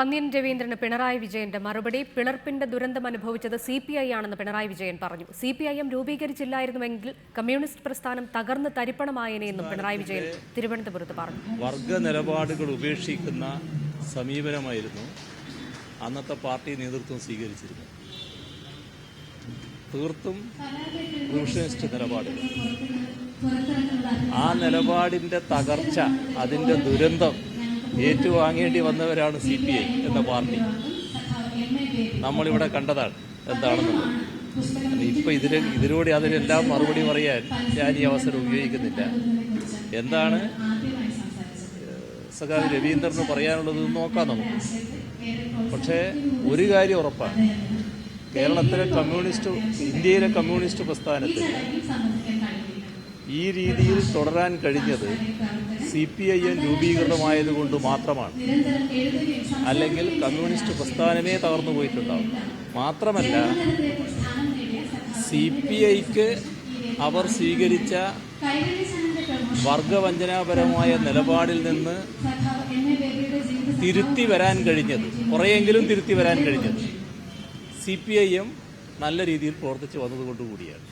പന്ന്യൻ രവീന്ദ്രന് പിണറായി വിജയന്റെ മറുപടി പിളർപ്പിന്റെ ദുരന്തം അനുഭവിച്ചത് സി പി ഐ ആണെന്ന് പിണറായി വിജയൻ പറഞ്ഞു. സി പി ഐ എം രൂപീകരിച്ചില്ലായിരുന്നുവെങ്കിൽ കമ്മ്യൂണിസ്റ്റ് പ്രസ്ഥാനം തകർന്ന് തരിപ്പണമായനെയെന്നും പിണറായി വിജയൻ തിരുവനന്തപുരത്ത് പറഞ്ഞു. വർഗ നിലപാടുകൾ ഉപേക്ഷിക്കുന്ന സമീപനമായിരുന്നു. അന്നത്തെ പാർട്ടി നേതൃത്വം സ്വീകരിച്ചിരുന്നു തീർത്തും നിലപാടുകൾ. ആ നിലപാടിന്റെ തകർച്ച അതിന്റെ ദുരന്തം ഏറ്റുവാങ്ങേണ്ടി വന്നവരാണ് സി പി ഐ എന്ന പാർട്ടി. നമ്മളിവിടെ കണ്ടതാണ് എന്താണെന്നുള്ളത് ഇപ്പം ഇതിന് ഇതിലൂടെ അതിനെല്ലാം മറുപടി പറയാൻ ഞാൻ ഈ അവസരം ഉപയോഗിക്കുന്നില്ല. എന്താണ്? സഖാവ് രവീന്ദ്രന് പറയാനുള്ളത് നോക്കാം നമുക്ക്. പക്ഷേ ഒരു കാര്യം ഉറപ്പാണ്. കേരളത്തിലെ കമ്മ്യൂണിസ്റ്റ് ഇന്ത്യയിലെ കമ്മ്യൂണിസ്റ്റ് പ്രസ്ഥാനത്തിന് ഈ രീതിയിൽ തുടരാൻ കഴിഞ്ഞത് സി പി ഐ എം രൂപീകൃതമായതുകൊണ്ട് മാത്രമാണ്. അല്ലെങ്കിൽ കമ്മ്യൂണിസ്റ്റ് പ്രസ്ഥാനമേ തകർന്നു പോയിട്ടുണ്ടാവും. മാത്രമല്ല സി പി ഐക്ക് അവർ സ്വീകരിച്ച വർഗവഞ്ചനാപരമായ നിലപാടിൽ നിന്ന് തിരുത്തി വരാൻ കഴിഞ്ഞത് കുറേയെങ്കിലും തിരുത്തി വരാൻ കഴിഞ്ഞത് സി പി ഐ എം നല്ല രീതിയിൽ പ്രവർത്തിച്ച് വന്നതുകൊണ്ടുകൂടിയാണ്